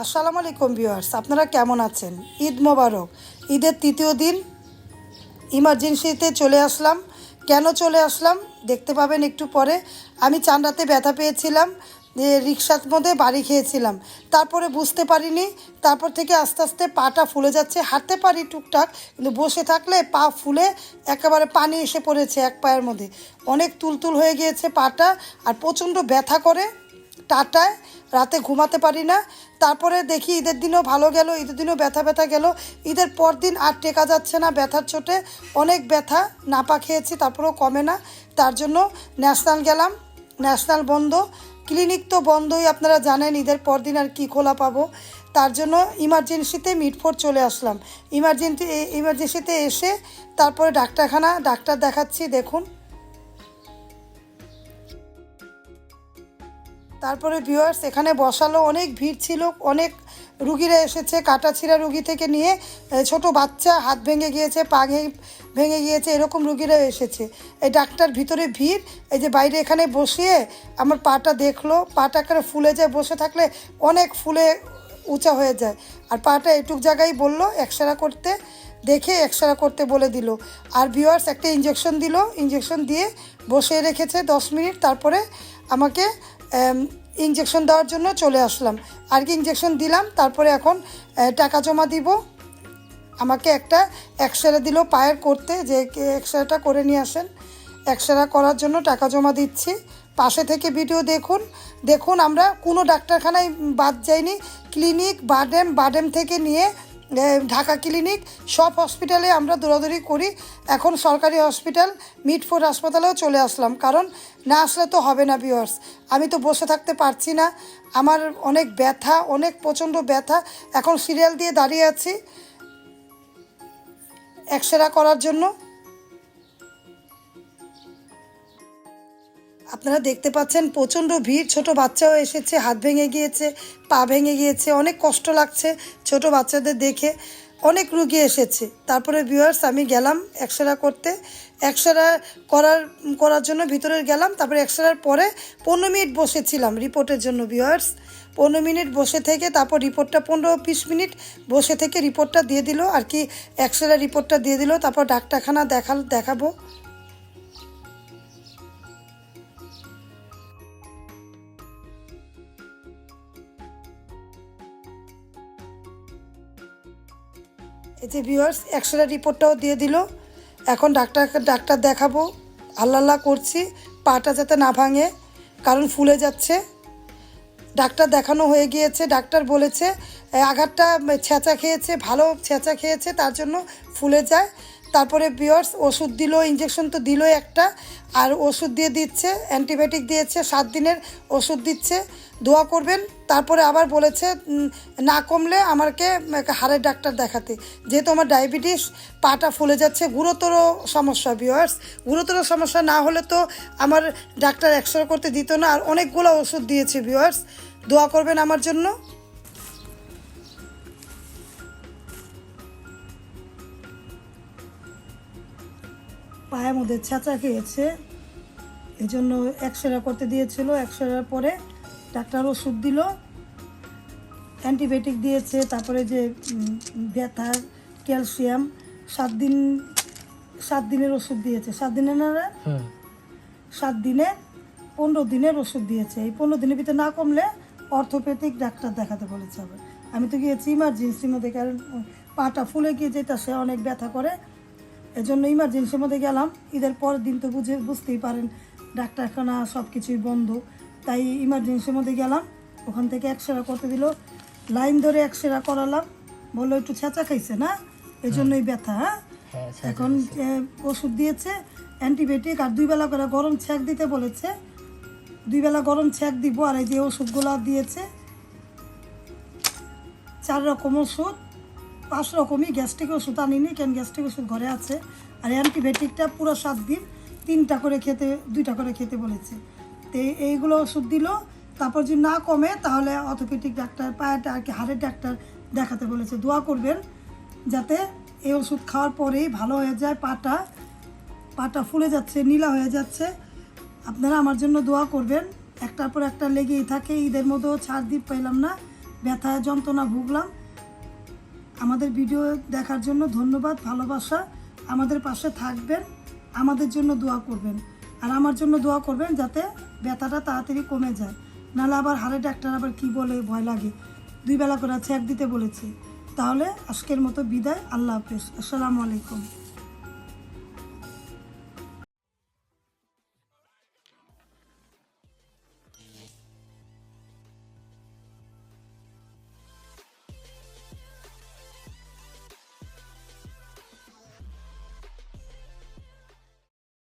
আসসালামু আলাইকুম ভিউয়ার্স, আপনারা কেমন আছেন? ঈদ মোবারক। ঈদের তৃতীয় দিন, ইমার্জেন্সিতে চলে আসলাম। কেন চলে আসলাম? দেখতে পাবেন একটু পরে। আমি চান্ডাতে ব্যথা পেয়েছিলাম রিক্সার মধ্যে বাড়ি খেয়েছিলাম। তারপরে বুঝতে পারিনি, তারপর থেকে আস্তে আস্তে পাটা ফুলে যাচ্ছে। হাঁটতে পারি টুকটাক, কিন্তু বসে থাকলে পা ফুলে একেবারে পানি এসে পড়েছে এক পায়ের মধ্যে। অনেক তুলতুল হয়ে গিয়েছে পাটা, আর প্রচণ্ড ব্যথা করে। টাটায় রাতে ঘুমাতে পারি না। তারপরে দেখি ঈদের দিনও ভালো গেল, ঈদের দিনও ব্যথা ব্যথা গেল। ঈদের পর দিন আর টেকা যাচ্ছে না ব্যথার চোটে। অনেক ব্যথা, নাপা খেয়েছি, তারপরেও কমে না। তার জন্য ন্যাশনাল গেলাম, ন্যাশনাল বন্ধ। ক্লিনিক তো বন্ধই, আপনারা জানেন ঈদের পর দিন আর কি খোলা পাবো। তার জন্য ইমার্জেন্সিতে মিটফোর চলে আসলাম। ইমার্জেন্সি ইমার্জেন্সিতে এসে তারপরে ডাক্তারখানা, ডাক্তার দেখাচ্ছি, দেখুন। তারপরে ভিউয়ার্স এখানে বসালো, অনেক ভিড় ছিল, অনেক রুগীরা এসেছে, কাটাছিড়া রুগী থেকে নিয়ে ছোট বাচ্চা, হাত ভেঙে গিয়েছে, পা ভেঙে গিয়েছে, এরকম রুগীরা এসেছে। এই ডাক্তার ভিতরে ভিড়, এই যে বাইরে এখানে বসিয়ে আমার পাটা দেখল, পাটা করে ফুলে যায়, বসে থাকলে অনেক ফুলে উঁচা হয়ে যায়। আর পাটা এটুক জায়গায় বলল, এক্সরা করতে, দেখে এক্সরা করতে বলে দিল। আর ভিউয়ার্স একটা ইঞ্জেকশন দিল ইঞ্জেকশন দিয়ে বসিয়ে রেখেছে দশ মিনিট, তারপরে আমাকে ইঞ্জেকশন দেওয়ার জন্য চলে আসলাম। আর কি ইঞ্জেকশন দিলাম, তারপরে এখন টাকা জমা দিব। আমাকে একটা এক্সরে দিল পায়ের করতে, যে এক্সরেটা করে নিয়ে আসেন। এক্সরে করার জন্য টাকা জমা দিচ্ছি। পাশে থেকে ভিডিও দেখুন। দেখুন আমরা কোনো ডাক্তারখানায় বাদ যাইনি। ক্লিনিক বাডেম বাডেম থেকে নিয়ে ঢাকা ক্লিনিক, সব হসপিটালে আমরা দৌড়াদৌড়ি করি। এখন সরকারি হসপিটাল মিটফোর হাসপাতালেও চলে আসলাম। কারণ না আসলে তো হবে না ভিউয়ার্স আমি তো বসে থাকতে পারছি না। আমার অনেক ব্যথা, অনেক প্রচণ্ড ব্যথা। এখন সিরিয়াল দিয়ে দাঁড়িয়ে আছি। এক্সরা করার জন্য। আপনারা দেখতে পাচ্ছেন প্রচণ্ড ভিড়। ছোট বাচ্চাও এসেছে, হাত ভেঙে গিয়েছে, পা ভেঙে গিয়েছে, অনেক কষ্ট লাগছে ছোট বাচ্চাদের দেখে। অনেক রুগী এসেছে। তারপরে ভিউয়ার্স আমি গেলাম এক্সরা করতে। এক্সরা করার করার জন্য ভিতরে গেলাম, তারপরে এক্সরার পরে পনেরো মিনিট বসেছিলাম রিপোর্টের জন্য ভিউয়ার্স পনেরো মিনিট বসে থেকে, তারপর রিপোর্টটা পনেরো বিশ মিনিট বসে থেকে রিপোর্টটা দিয়ে দিল। আর কি এক্সরা রিপোর্টটা দিয়ে দিল, তারপর ডাক্তারখানা দেখাল, দেখাবো। এই যে ভিউয়ার্স এক্সরে রিপোর্টটাও দিয়ে দিল। এখন ডাক্তার ডাক্তার দেখাবো। আল্লাহ করছি, পাটা যাতে না ভাঙে, কারণ ফুলে যাচ্ছে। ডাক্তার দেখানো হয়ে গিয়েছে, ডাক্তার বলেছে আঘাতটা ছেঁচা খেয়েছে, ভালো ছেঁচা খেয়েছে, তার জন্য ফুলে যায়। তারপরে বিয়ার্স ওষুধ দিল ইঞ্জেকশন তো দিল একটা, আর ওষুধ দিয়ে দিচ্ছে অ্যান্টিবায়োটিক দিয়েছে, সাত দিনের ওষুধ দিচ্ছে, দোয়া করবেন। তারপরে আবার বলেছে না কমলে আমাকে হাড়ের ডাক্তার দেখাতে। যেহেতু আমার ডায়াবেটিস পাটা ফুলে যাচ্ছে, গুরুতর সমস্যা বিয়ার্স গুরুতর সমস্যা না হলে তো আমার ডাক্তার এক্সরে করতে দিত না, আর অনেকগুলো ওষুধ দিয়েছে বিয়ার্স দোয়া করবেন আমার জন্য। পায়ের মধ্যে ছেঁচা খেয়েছে। এই জন্য এক্সরে করতে দিয়েছিল। এক্সরের পরে ডাক্তার ওষুধ দিল। অ্যান্টিবায়োটিক দিয়েছে। তারপরে যে ব্যথা ক্যালসিয়াম সাত দিন সাত দিনের ওষুধ দিয়েছে। সাত দিনের না সাত দিনে পনেরো দিনের ওষুধ দিয়েছে। এই পনেরো দিনের ভিতরে না কমলে অর্থোপেডিক ডাক্তার দেখাতে বলেছে আবার। আমি তো গিয়েছি ইমার্জেন্সির মধ্যে কারণ পাটা ফুলে গিয়ে যেটা সে অনেক ব্যথা করে এজন্য ইমার্জেন্সির মধ্যে গেলাম। ঈদের পরের দিন তো বুঝে বুঝতেই পারেন ডাক্তারখানা সব কিছুই বন্ধ। তাই ইমার্জেন্সির মধ্যে গেলাম ওখান থেকে এক্সরে করতে দিল। লাইন ধরে এক্সরে করালাম বলল একটু ছেঁচা খাইছে না? এই জন্যই ব্যথা হ্যাঁ? এখন ওষুধ দিয়েছে অ্যান্টিবায়োটিক আর দুই বেলা করে গরম ছ্যাঁক দিতে বলেছে। দুই বেলা গরম ছ্যাঁক দিব আর এই যে ওষুধগুলো দিয়েছে। চার রকম ওষুধ পাঁচ রকমই গ্যাস্ট্রিক ওষুধ আনিনি, কেন গ্যাস্ট্রিক ওষুধ ঘরে আছে। আর অ্যান্টিবায়োটিকটা পুরো সাত দিন, তিনটা করে খেতে, দুইটা করে খেতে বলেছে। তো এইগুলো ওষুধ দিল, তারপর যদি না কমে, তাহলে অর্থোপেডিক ডাক্তার, পায়ের আর কি হাড়ের ডাক্তার দেখাতে বলেছে। দোয়া করবেন যাতে এই ওষুধ খাওয়ার পরেই ভালো হয়ে যায়, পাটা পাটা ফুলে যাচ্ছে, নীলা হয়ে যাচ্ছে। আপনারা আমার জন্য দোয়া করবেন। একটার পর একটা লেগেই থাকে, ঈদের মধ্যেও ছাড় দিতে পেলাম না, ব্যথায় যন্ত্রণা ভুগলাম। আমাদের ভিডিও দেখার জন্য ধন্যবাদ, ভালোবাসা। আমাদের পাশে থাকবেন, আমাদের জন্য দোয়া করবেন। আর আমার জন্য দোয়া করবেন যাতে ব্যথাটা তাড়াতাড়ি কমে যায়। নাহলে আবার হাড়ে ডাক্তার আবার কি বলে, ভয় লাগে। দুই বেলা করে চেক দিতে বলেছে। তাহলে আজকের মতো বিদায়, আল্লাহ হাফেজ। আসসালামু আলাইকুম।